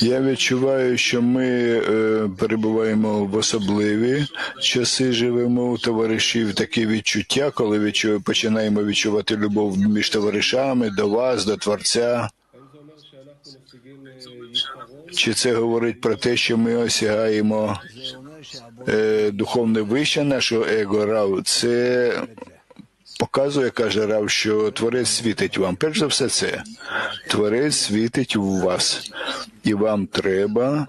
Я відчуваю, що ми е, перебуваємо в особливі часи, живемо у товаришів. Такі відчуття, коли відчу, починаємо відчувати любов між товаришами до вас, до Творця. Чи це говорить про те, що ми осягаємо е, духовне вище нашого его Рав? Це показує, каже Рав, що Творець світить вам. Перш за все, це Творець світить у вас, і вам треба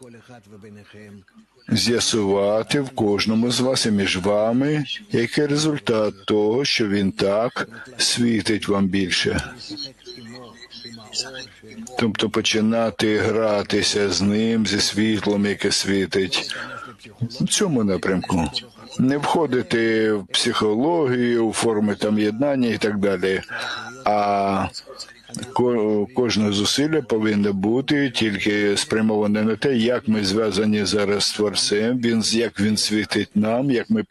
з'ясувати в кожному з вас і між вами, який результат того, що він так світить вам більше. Тобто починати гратися з ним, зі світлом, яке світить в цьому напрямку. Не входити в психологію, у форми там єднання і так далі. А ко- кожне зусилля повинно бути тільки спрямоване на те, як ми зв'язані зараз з творцем. Він як він світить нам, як ми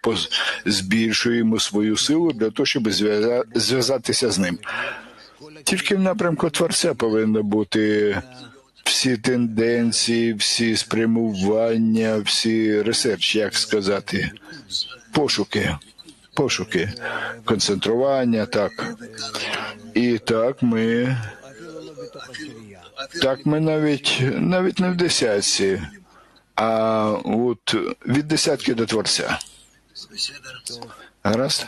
збільшуємо свою силу для того, щоб зв'яза- зв'язатися з ним. Тільки в напрямку творця повинно бути всі тенденції, всі спрямування, всі ресерч, як сказати, пошуки, пошуки, концентрування, так. І так ми, так ми навіть навіть не в десятці, а от від десятки до творця. Гаразд?